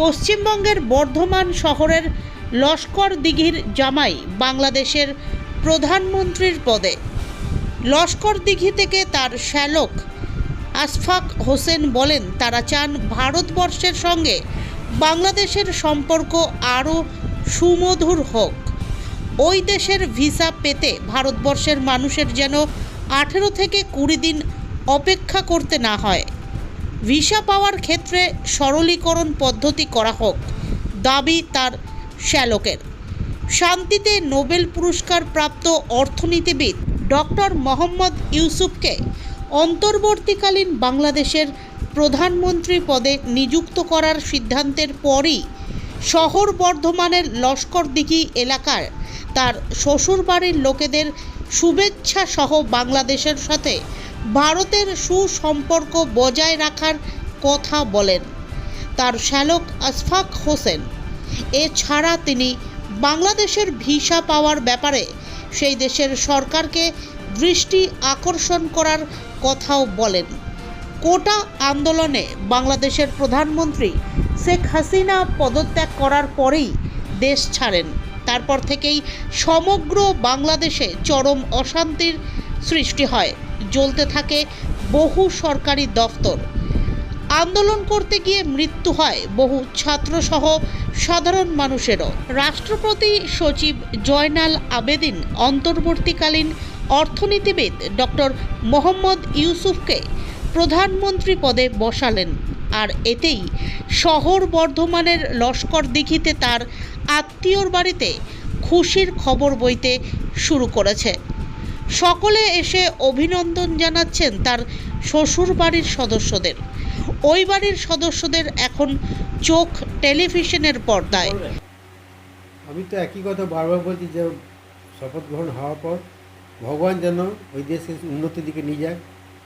পশ্চিমবঙ্গের বর্ধমান শহরের লস্কর দিঘির জামাই বাংলাদেশের প্রধানমন্ত্রীর পদে। লস্কর দিঘি থেকে তার শ্যালক আসফাক হোসেন বলেন, তারা চান ভারতবর্ষের সঙ্গে বাংলাদেশের সম্পর্ক আরও সুমধুর হোক। ওই দেশের ভিসা পেতে ভারতবর্ষের মানুষের যেন আঠেরো থেকে কুড়ি দিন অপেক্ষা করতে না হয়। ভিসা পাওয়ার ক্ষেত্রে সরলীকরণ পদ্ধতি করা হোক, দাবি তার শ্যালকের। শান্তিতে নোবেল পুরস্কার প্রাপ্ত অর্থনীতিবিদ ডক্টর মোহাম্মদ ইউসুফকে অন্তর্বর্তীকালীন বাংলাদেশের প্রধানমন্ত্রী পদে নিযুক্ত করার সিদ্ধান্তের পরই শহর বর্ধমানের লস্করদিঘি এলাকার তার শ্বশুরবাড়ির লোকেদের শুভেচ্ছা সহ বাংলাদেশের সাথে ভারতের সুসম্পর্ক বজায় রাখার কথা বলেন তার শ্যালক আশফাক হোসেন। এছাড়া তিনি বাংলাদেশের ভিসা পাওয়ার ব্যাপারে সেই দেশের সরকারকে দৃষ্টি আকর্ষণ করার কথাও বলেন। কোটা আন্দোলনে বাংলাদেশের প্রধানমন্ত্রী শেখ হাসিনা পদত্যাগ করার পরেই দেশ ছাড়েন। তারপর থেকেই সমগ্র বাংলাদেশে চরম অশান্তির সৃষ্টি হয়। জ্বলতে থাকে বহু সরকারি দফতর। আন্দোলন করতে গিয়ে মৃত্যু হয় বহু ছাত্রসহ সাধারণ মানুষেরও। রাষ্ট্রপতি সচিব জয়নাল আবেদিন অন্তর্বর্তীকালীন অর্থনীতিবিদ ডক্টর মোহাম্মদ ইউসুফকে প্রধানমন্ত্রী পদে বসালেন। আর এতেই শহর বর্ধমানের লস্কর দিঘিতে তার আত্মীয়র বাড়িতে খুশির খবর বইতে শুরু করেছে। সকলে এসে অভিনন্দন জানাচ্ছেন তার শ্বশুর বাড়ির সদস্যদের। ওই বাড়ির সদস্যদের এখন চোখ টেলিভিশনের পর্দায়? আমি তো একই কথা বারবার বলছি যে শপথ গ্রহণ হওয়ার পর ভগবান যেন ওই দেশের উন্নতির দিকে নিয়ে যায়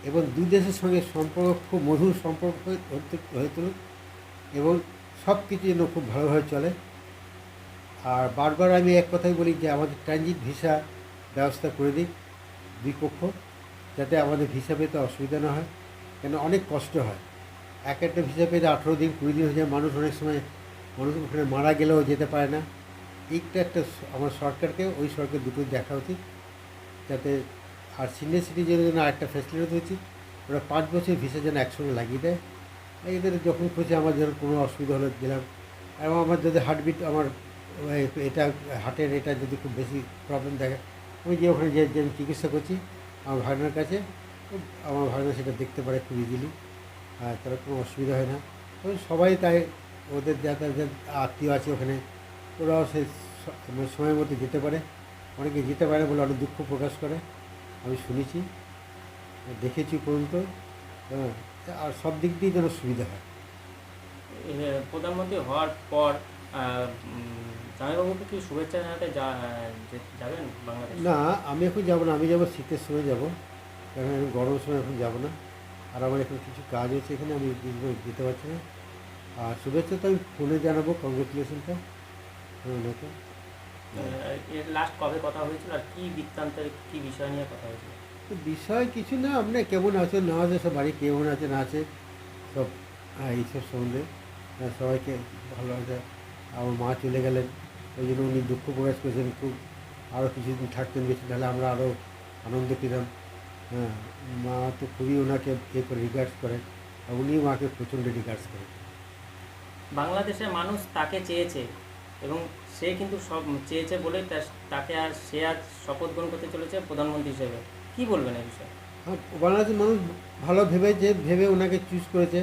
এবং দুই দেশের সঙ্গে সম্পর্ক খুব মধুর সম্পর্ক হয়ে তুলুক এবং সব কিছু যেন খুব ভালোভাবে চলে। আর বারবার আমি এক কথাই বলি যে আমাদের ট্রানজিট ভিসা ব্যবস্থা করে দিক। দুই পক্ষ যাতে আমাদের ভিসা পেতে অসুবিধা না হয়, কেন অনেক কষ্ট হয়। এক একটা ভিসা পেতে আঠেরো দিন, কুড়ি দিন হয়ে যায়, মানুষ অনেক সময় মানুষ ওখানে মারা গেলেও যেতে পারে না। এইটা একটা আমার সরকারকে, ওই সরকার দুটো দেখা উচিত। যাতে আর সিনিয়র সিটিজেনের জন্য আরেকটা ফ্যাসিলিটি উচিত ওরা পাঁচ বছর ভিসা যেন একসঙ্গে লাগিয়ে দেয়। এদের যখন খুশি আমার যেন কোনো অসুবিধা হলে গেলাম। এবং আমার যদি হার্টবিট আমার এটা হার্টের এটা যদি খুব বেশি প্রবলেম দেখে আমি যে ওখানে যে চিকিৎসা করছি, আমার ভাগনার কাছে, আমার ভাগনা সেটা দেখতে পারে খুব ইজিলি আর তার কোনো অসুবিধা হয় না। তো সবাই তাই, ওদের যা তার যে আত্মীয় আছে ওখানে, ওরাও স- মানে সময় মতো যেতে পারে। অনেকে যেতে পারে বলে অনেক দুঃখ প্রকাশ করে, আমি শুনেছি, দেখেছি পর্যন্ত হ্যাঁ আর সব দিক দিয়ে যেন সুবিধা হয়। প্রধানমন্ত্রী হওয়ার পর জামাইবাবুকে কি শুভেচ্ছা জানাতে যা- যে- যাবেন বাংলাদেশ? না আমি এখন যাব না আমি যাব শীতের সময় যাব। কারণ আমি গরমের সময় এখন যাব না। আর আমার এখন কিছু কাজ আছে এখানে আমি যেতে পারছি না। আর শুভেচ্ছা তো আমি ফোনে জানাব কংগ্রেচুলেশনটা ওনাকে লাস্ট কবে কথা হয়েছিল? আর কি বৃত্তান্তের কি বিষয় নিয়ে কথা হয়েছিল? বিষয় কিছু না আপনি কেমন আছে না আছে সব বাড়ি কেমন আছে না আছে সব এইসব সম্বন্ধে। হ্যাঁ, সবাইকে ভালো আছে আমার মা চলে গেলেন। ওই জন্য উনি দুঃখ প্রকাশ করেছেন খুব আরও কিছুদিন থাকতেন বেশি তাহলে আমরা আরও আনন্দ পেতাম। হ্যাঁ মা তো খুবই ওনাকে এ করে রিগার্ডস করেন আর উনিও মাকে প্রচণ্ড রিগার্ডস করেন। বাংলাদেশের মানুষ তাকে চেয়েছে এবং সে কিন্তু সব চেয়েছে বলে তাকে আর সে আজ শপথ গ্রহণ করতে চলেছে প্রধানমন্ত্রী হিসেবে। কি বলবেন এই বিষয়ে? হ্যাঁ বাংলাদেশের মানুষ ভালো ভেবে যে ভেবে ওনাকে চুজ করেছে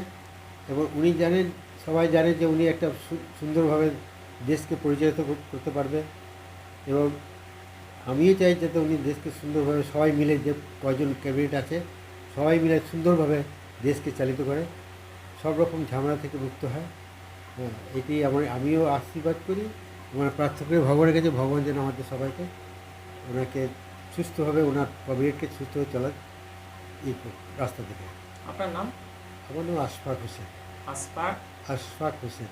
এবং উনি জানেন সবাই জানে যে উনি একটা সুন্দরভাবে দেশকে পরিচালিত করতে পারবে এবং আমিও চাই যাতে উনি দেশকে সুন্দরভাবে সবাই মিলে যে কয়জন ক্যাবিনেট আছে সবাই মিলে সুন্দরভাবে দেশকে চালিত করে। সব রকম ঝামেলা থেকে মুক্ত হয়। হ্যাঁ এটি আমার আমিও আশীর্বাদ করি। আমার প্রার্থনা করি ভগবানের কাছে ভগবান যেন আমাদের সবাইকে ওনাকে সুস্থভাবে ওনার ক্যাবিনেটকে সুস্থভাবে চলার এই রাস্তা থেকে। আপনার নাম? আমার নাম আশফাক হোসেন। আসফাক আশফাক হোসেন